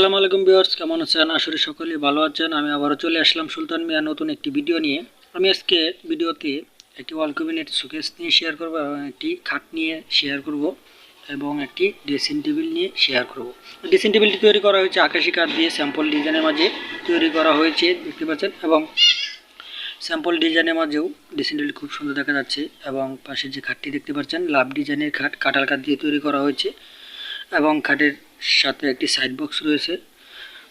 আসসালামু আলাইকুম ভিউয়ার্স, কেমন আছেন? আসলে সকলেই ভালো আছেন। আমি আবারও চলে আসলাম সুলতান মিয়া নতুন একটি ভিডিও নিয়ে। আমি আজকে ভিডিওতে একটি ওয়াল ক্যাবিনেট সুকেস নিয়ে শেয়ার করব এবং একটি খাট নিয়ে শেয়ার করব এবং একটি ড্রেসিং টেবিল নিয়ে শেয়ার করব। ড্রেসিং টেবিলটি তৈরি করা হয়েছে আকাশি কাঠ দিয়ে স্যাম্পল ডিজাইনের মাঝে তৈরি করা হয়েছে, দেখতে পাচ্ছেন? এবং স্যাম্পল ডিজাইনের মাঝেও ড্রেসিং টেবিল খুব সুন্দর দেখা যাচ্ছে এবং পাশে যে খাটটি দেখতে পাচ্ছেন, লাভ ডিজাইনের খাট, কাঁঠাল কাঠ দিয়ে তৈরি করা হয়েছে এবং খাটের সাথে একটি সাইড বক্স রয়েছে।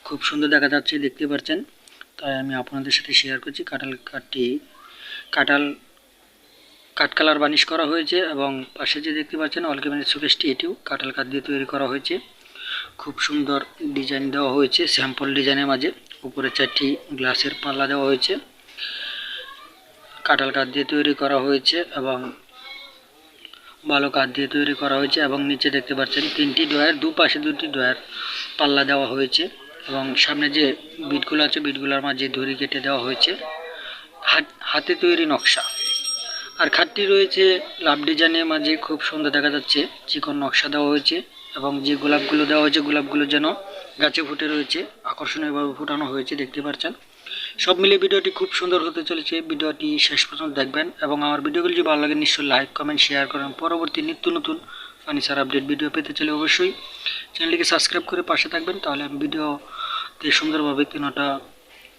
খুব সুন্দর দেখা যাচ্ছে, দেখতে পাচ্ছেন। তাই আমি আপনাদের সাথে শেয়ার করছি। কাঁঠাল কাঠটি, কাঁঠাল কাঠ কালার বানিশ করা হয়েছে এবং পাশে যে দেখতে পাচ্ছেন অলকেমেন্টের সুকেশটি এটিও কাঁঠাল কাঠ দিয়ে তৈরি করা হয়েছে। খুব সুন্দর ডিজাইন দেওয়া হয়েছে স্যাম্পল ডিজাইনের মাঝে। উপরে চারটি গ্লাসের পাল্লা দেওয়া হয়েছে। কাঁঠাল কাঠ দিয়ে তৈরি করা হয়েছে এবং ভালো কাঠ দিয়ে তৈরি করা হয়েছে এবং নিচে দেখতে পাচ্ছেন তিনটি ডয়ার দুপাশে দুটি ডয়ার পাল্লা দেওয়া হয়েছে এবং সামনে যে বিটগুলো আছে, বিটগুলোর মাঝে দড়ি কেটে দেওয়া হয়েছে। হাত- হাতে তৈরি নকশা। আর খাটটি রয়েছে লাভ ডিজাইনের মাঝে, খুব সুন্দর দেখা যাচ্ছে। চিকন নকশা দেওয়া হয়েছে এবং যে গোলাপগুলো দেওয়া হয়েছে, গোলাপগুলো যেন গাছে ফুটে রয়েছে, আকর্ষণীয়ভাবে ফুটানো হয়েছে, দেখতে পাচ্ছেন। সব মিলিয়ে ভিডিওটি খুব সুন্দর হতে চলেছে। ভিডিওটি শেষ পর্যন্ত দেখবেন এবং আমার ভিডিওগুলি যদি ভালো লাগে, নিশ্চয়ই লাইক কমেন্ট শেয়ার করেন পরবর্তী নিত্য নতুন ফার্নিচার আপডেট ভিডিও পেতে চলে অবশ্যই চ্যানেলটিকে সাবস্ক্রাইব করে পাশে থাকবেন। তাহলে আমি ভিডিওতে সুন্দরভাবে তিনটা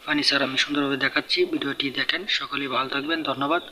ফার্নিচার আমি সুন্দরভাবে দেখাচ্ছি। ভিডিওটি দেখেন। সকলেই ভালো থাকবেন। ধন্যবাদ।